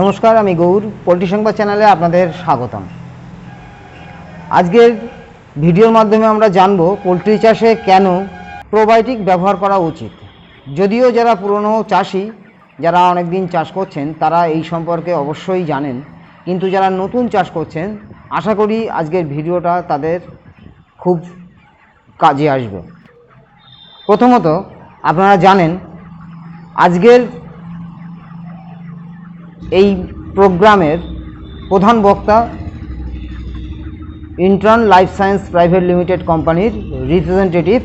নমস্কার, আমি গৌর, পোলট্রি সংবাদ চ্যানেলে আপনাদের স্বাগতম। আজকের ভিডিওর মাধ্যমে আমরা জানব পোলট্রি চাষে কেন প্রোবায়োটিক ব্যবহার করা উচিত। যদিও যারা পুরনো চাষি, যারা অনেক দিন চাষ করছেন, তারা এই সম্পর্কে অবশ্যই জানেন। কিন্তু যারা নতুন চাষ করছেন, আশা করি আজকের ভিডিওটা তাদের খুব কাজে আসবে। প্রথমত, আপনারা জানেন, আজকের এই প্রোগ্রামের প্রধান বক্তা intern life science private limited কোম্পানির রিপ্রেজেন্টেটিভ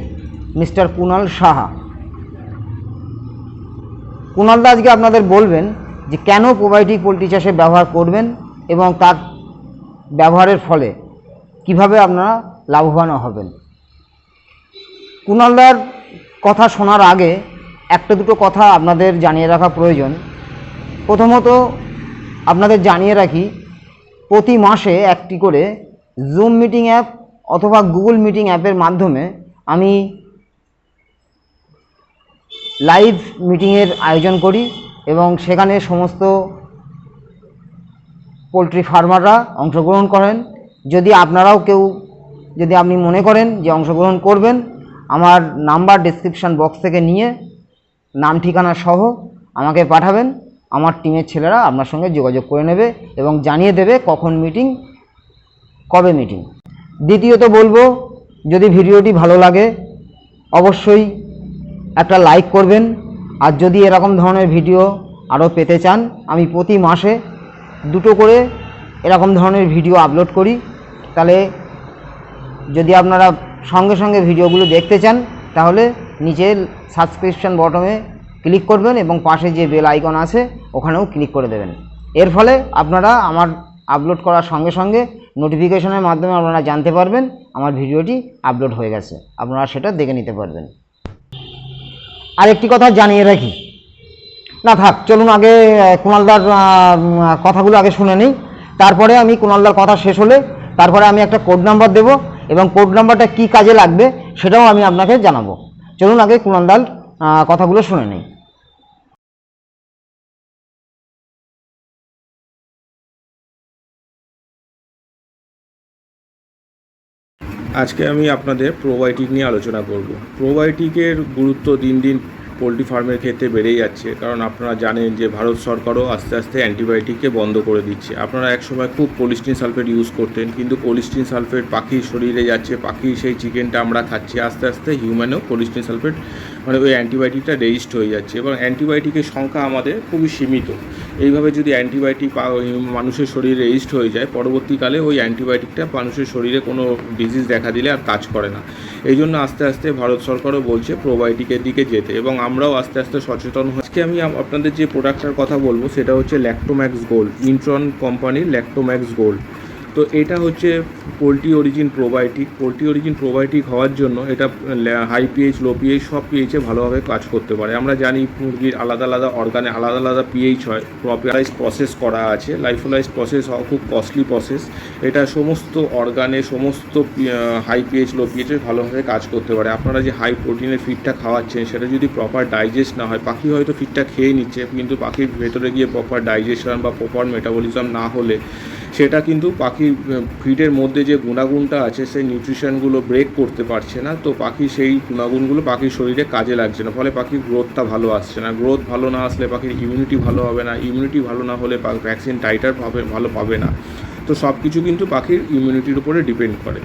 মিস্টার কুণাল সাহা। কুণালদা আজকে আপনাদের বলবেন যে কেন প্রোবায়োটিক পোলট্রি চাষে ব্যবহার করবেন এবং তার ব্যবহারের ফলে কীভাবে আপনারা লাভবান হবেন। কুণালদার কথা শোনার আগে একটা দুটো কথা আপনাদের জানিয়ে রাখা প্রয়োজন। প্রথমত আপনাদের জানিয়ে রাখি, প্রতি মাসে একটি করে জুম মিটিং অ্যাপ অথবা গুগল মিটিং অ্যাপের মাধ্যমে আমি লাইভ মিটিংয়ের আয়োজন করি এবং সেখানে সমস্ত পোলট্রি ফার্মাররা অংশগ্রহণ করেন। যদি আপনারাও কেউ, যদি আপনি মনে করেন যে অংশগ্রহণ করবেন, আমার নাম্বার ডিসক্রিপশান বক্স থেকে নিয়ে, নাম ঠিকানা সহ আমাকে পাঠাবেন। আমার টিমের ছেলেরা আপনার সঙ্গে যোগাযোগ করে নেবে এবং জানিয়ে দেবে কখন মিটিং কবে মিটিং দ্বিতীয়ত বলব, যদি ভিডিওটি ভালো লাগে, অবশ্যই একটা লাইক করবেন। আর যদি এরকম ধরনের ভিডিও আরও পেতে চান, আমি প্রতি মাসে দুটো করে এরকম ধরনের ভিডিও আপলোড করি। তাহলে যদি আপনারা সঙ্গে সঙ্গে ভিডিওগুলো দেখতে চান, তাহলে নিচে সাবস্ক্রিপশন বটমে ক্লিক করবেন এবং পাশে যে বেল আইকন আছে, ওখানেও ক্লিক করে দেবেন। এর ফলে আপনারা আমার আপলোড করার সঙ্গে সঙ্গে নোটিফিকেশনের মাধ্যমে আপনারা জানতে পারবেন আমার ভিডিওটি আপলোড হয়ে গেছে। আপনারা সেটা দেখে নিতে পারবেন। আরেকটি কথা জানিয়ে রাখি। না, থাক, চলুন আগে কুণালদার কথাগুলো আগে শুনে নিই। তারপরে আমি কুণালদার কথা শেষ হলে তারপরে আমি একটা কোড নাম্বার দেবো এবং কোড নাম্বারটা কী কাজে লাগবে সেটাও আমি আপনাকে জানাব। চলুন আগে কুণালদার কথাগুলো শুনে নিই। আজকে আমি আপনাদের প্রোবায়োটিক নিয়ে আলোচনা করব। প্রোবায়োটিকের গুরুত্ব দিন দিন পোলট্রি ফার্মের ক্ষেত্রে বেড়েই যাচ্ছে। কারণ আপনারা জানেন যে ভারত সরকারও আস্তে আস্তে অ্যান্টিবায়োটিককে বন্ধ করে দিচ্ছে। আপনারা একসময় খুব কোলিস্টিন সালফেট ইউজ করতেন, কিন্তু কোলিস্টিন সালফেট পাখির শরীরে যাচ্ছে, পাখি সেই চিকেনটা আমরা খাচ্ছি, আস্তে আস্তে হিউম্যানেও কোলিস্টিন সালফেট মানে ওই অ্যান্টিবায়োটিকটা রেজিস্ট হয়ে যাচ্ছে। এবং অ্যান্টিবায়োটিকের সংখ্যা আমাদের খুবই সীমিত। এইভাবে যদি অ্যান্টিবায়োটিক মানুষের শরীরে রেজিস্ট হয়ে যায়, পরবর্তীকালে ওই অ্যান্টিবায়োটিকটা মানুষের শরীরে কোনো ডিজিজ দেখা দিলে আর কাজ করে না। এই জন্য আস্তে আস্তে ভারত সরকারও বলছে প্রোবায়োটিকের দিকে যেতে। এবং আমরাও আস্তে আস্তে সচেতন আজকে আমি আপনাদের যে প্রোডাক্টটার কথা বলব, সেটা হচ্ছে ল্যাক্টোম্যাক্স গোল্ড ইন্ট্রন কোম্পানির ল্যাক্টোম্যাক্স গোল্ড তো এটা হচ্ছে poultry origin probiotic. Poultry origin probiotic হওয়ার জন্য এটা হাই পিএইচ লো পিএইচ সব পিএইচে ভালোভাবে কাজ করতে পারে। আমরা জানি মুরগির আলাদা আলাদা অর্গানে আলাদা আলাদা পিএইচ হয়। প্রপারাইজ প্রসেস করা আছে। লাইফোলাইজ প্রসেস হওয়া খুব কস্টলি প্রসেস এটা সমস্ত অর্গানে সমস্ত হাই পিএইচ লো পিএইচে ভালোভাবে কাজ করতে পারে। আপনারা যে হাই প্রোটিনের ফিডটা খাওয়াচ্ছেন, সেটা যদি প্রপার ডাইজেস্ট না হয়, পাখি হয়তো ফিডটা খেয়ে নিচ্ছে, কিন্তু পাখির ভেতরে গিয়ে প্রপার ডাইজেশন বা প্রপার মেটাবলিজম না হলে সেটা কিন্তু পাখি ফিডের মধ্যে যে গুণাগুণটা আছে, সেই নিউট্রিশনগুলো ব্রেক করতে পারছে না। তো পাখি সেই গুণাগুণগুলো পাখির শরীরে কাজে লাগছে না। ফলে পাখির গ্রোথটা ভালো আসছে না। গ্রোথ ভালো না আসলে পাখির ইমিউনিটি ভালো হবে না। ইমিউনিটি ভালো না হলে ভ্যাকসিন টাইটার পাবে ভালো পাবে না। তো সব কিছু কিন্তু পাখির ইমিউনিটির উপরে ডিপেন্ড করে।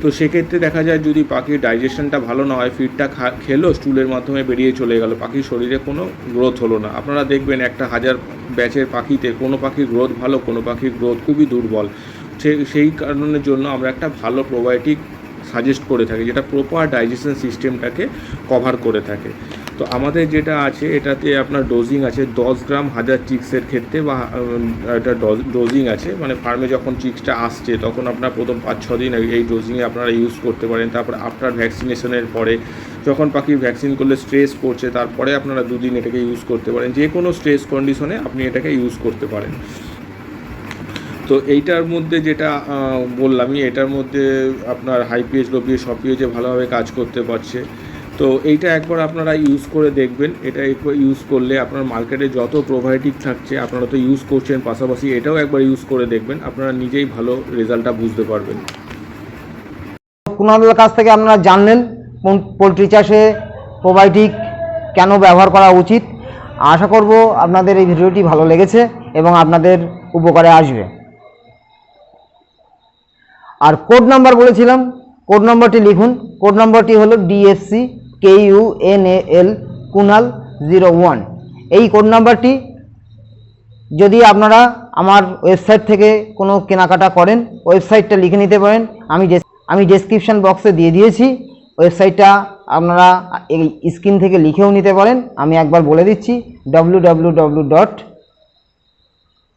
তো সেক্ষেত্রে দেখা যায় যদি পাখির ডাইজেশনটা ভালো না হয় ফিডটা খেলো স্টুলের মাধ্যমে বেরিয়ে চলে গেল, পাখির শরীরে কোনো গ্রোথ হলো না। আপনারা দেখবেন একটা হাজার ব্যাচের পাখিতে কোনো পাখির গ্রোথ ভালো, কোনো পাখির গ্রোথ খুবই দুর্বল। সেই কারণের জন্য আমরা একটা ভালো প্রোবায়োটিক সাজেস্ট করে থাকি, যেটা প্রপার ডাইজেশন সিস্টেমটাকে কভার করে থাকে। তো আমাদের যেটা আছে, এটাতে আপনার ডোজিং আছে দশ গ্রাম হাজার চিক্সের ক্ষেত্রে বা এটা ডোজিং আছে। মানে ফার্মে যখন চিক্সটা আসছে, তখন আপনার প্রথম পাঁচ, ছ দিন এই- ডোজিংয়ে আপনারা ইউজ করতে পারেন। তারপর আফটার ভ্যাকসিনেশনের পরে যখন পাখি ভ্যাকসিন করলে স্ট্রেস করছে, তারপরে আপনারা দুদিন এটাকে ইউজ করতে পারেন। যে কোনো স্ট্রেস কন্ডিশনে আপনি এটাকে ইউজ করতে পারেন। তো এইটার মধ্যে যেটা বললামই, এটার মধ্যে আপনার হাই পিএইচ লো পিএইচ সব পিএইচে ভালোভাবে কাজ করতে পারছে। তো এইটা একবার আপনারা ইউজ করে দেখবেন। এটা একবার ইউজ করলে আপনার মার্কেটে যত প্রোবায়োটিক থাকছে, আপনারা তো ইউজ করছেন পাশাপাশি এটাও একবার ইউজ করে দেখবেন। আপনারা নিজেই ভালো রেজাল্টটা বুঝতে পারবেন। কুণালের কাছ থেকে আপনারা জানলেন পোলট্রি চাষে প্রোবায়োটিক কেন ব্যবহার করা উচিত। আশা করব আপনাদের এই ভিডিওটি ভালো লেগেছে এবং আপনাদের উপকারে আসবে। আর কোড নাম্বার বলেছিলাম কোড নাম্বারটি লিখুন। কোড নাম্বারটি হলো DFC K N L Kunal zero one. এই কোড নাম্বারটি যদি আপনারা আমার ওয়েবসাইট থেকে কোনো কেনাকাটা করেন, ওয়েবসাইটটা লিখে নিতে পারেন। আমি আমি ডেসক্রিপশন বক্সে দিয়ে দিয়েছি। ওয়েবসাইটটা আপনারা এই স্ক্রিন থেকে লিখেও নিতে পারেন। আমি একবার বলে দিচ্ছি W W W dot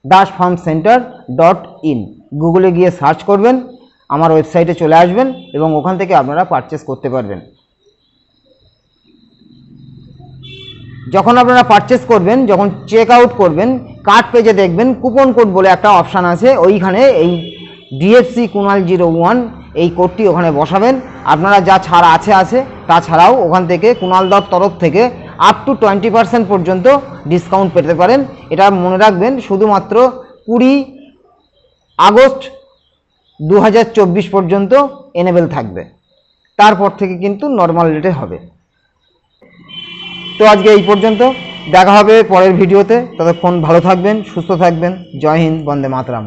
Das farm centre dot in গুগলে গিয়ে সার্চ করবেন, আমার ওয়েবসাইটে চলে আসবেন এবং ওখান থেকে আপনারা পারচেস করতে পারবেন। যখন আপনারা পারচেস করবেন, যখন চেক আউট করবেন কার্ড পেজে দেখবেন কুপন কোড বলে একটা অপশান আছে, ওইখানে এই ডিএফসি কুনাল জিরো ওয়ান এই কোডটি ওখানে বসাবেন। আপনারা যা ছাড় আছে আছে তাছাড়াও ওখান থেকে কুনাল দর তরফ থেকে আপ টু টোয়েন্টি পার্সেন্ট পর্যন্ত ডিসকাউন্ট পেতে পারেন। এটা মনে রাখবেন, শুধুমাত্র কুড়ি আগস্ট দু হাজার চব্বিশ পর্যন্ত এনেবেল থাকবে। তারপর থেকে কিন্তু নর্মাল রেটে হবে। তো আজকে এই পর্যন্ত। দেখা হবে পরের ভিডিওতে। ততক্ষণ ভালো থাকবেন, সুস্থ থাকবেন। জয় হিন্দ, বন্দে মাতরম।